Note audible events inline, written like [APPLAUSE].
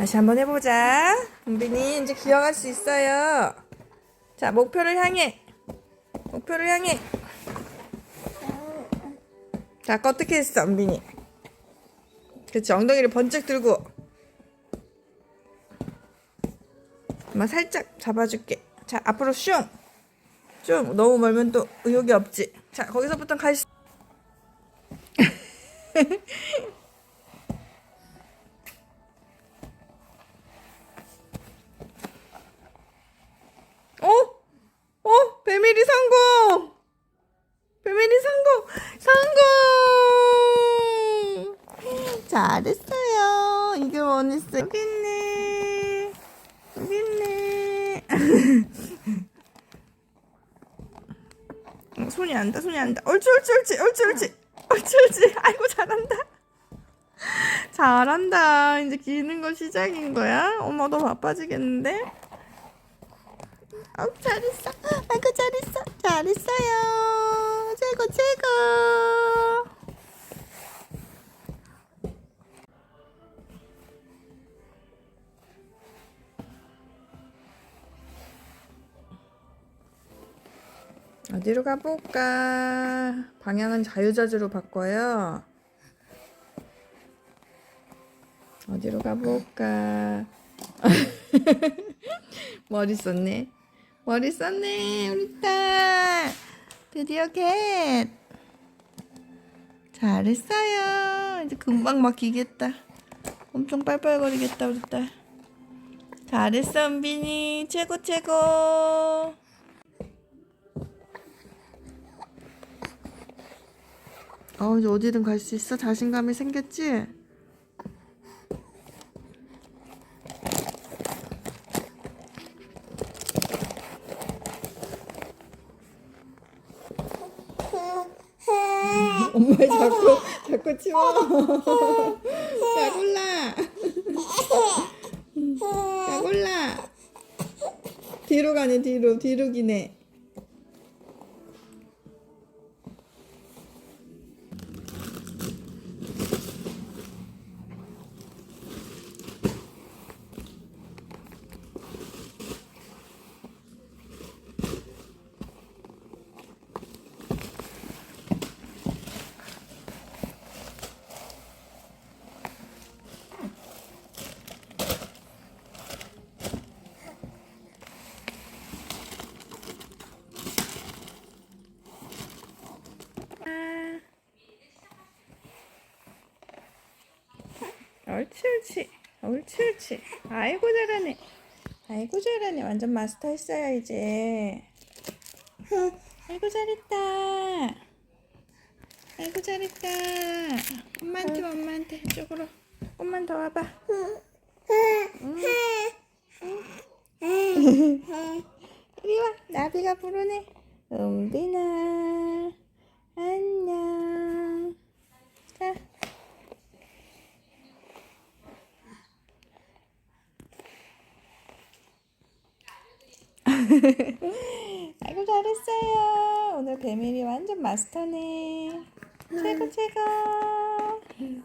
다시 한번 해보자. 은빈이 이제 기억할 수 있어요. 자, 목표를 향해. 목표를 향해. 자, 아까 어떻게 했어, 은빈이? 그치, 엉덩이를 번쩍 들고. 엄마 살짝 잡아줄게. 자, 앞으로 슝. 슝. 너무 멀면 또 의욕이 없지. 자, 거기서부터 갈 수. [LAUGHS] 어? 배밀이 성공! 배밀이 성공! 성공! 잘했어요. 이걸 원했어. 여기 있네. 여기 있네. 어, 손이 안다, 손이 안다. 옳지, 옳지, 옳지, 옳지, 옳지. 옳지, 옳지. 아이고, 잘한다. 잘한다. 이제 기는 거 시작인 거야? 엄마 너 바빠지겠는데? 어, 잘했어. 아이고, 잘했어. 잘했어요. 최고, 최고. 어디로 가볼까? 방향은 자유자재로 바꿔요. 어디로 가볼까? [LAUGHS] 머리 썼네. 머리 썼네, 우리 딸. 드디어 겟. 잘했어요. 이제 금방 막히겠다. 엄청 빨빨거리겠다, 우리 딸. 잘했어, 은빈이. 최고, 최고. 어, 이제 어디든 갈 수 있어? 자신감이 생겼지? 엄마 자꾸 자꾸 치워. 자 골라. 자 골라. 뒤로 가네 뒤로 뒤로 기네. 옳지 옳지 옳지 옳지 아이고 잘하네. 아이고 잘하네. 완전 마스터 했어요 이제. [LAUGHS] 아이고 잘했다. 아이고 잘했다. 엄마한테 와, 엄마한테. 이쪽으로. 엄만 더 와봐. [LAUGHS] 이리 와. 나비가 부르네. 은빈아 [LAUGHS] 아이고 잘했어요. 오늘 배밀이 완전 마스터네. 최고 최고.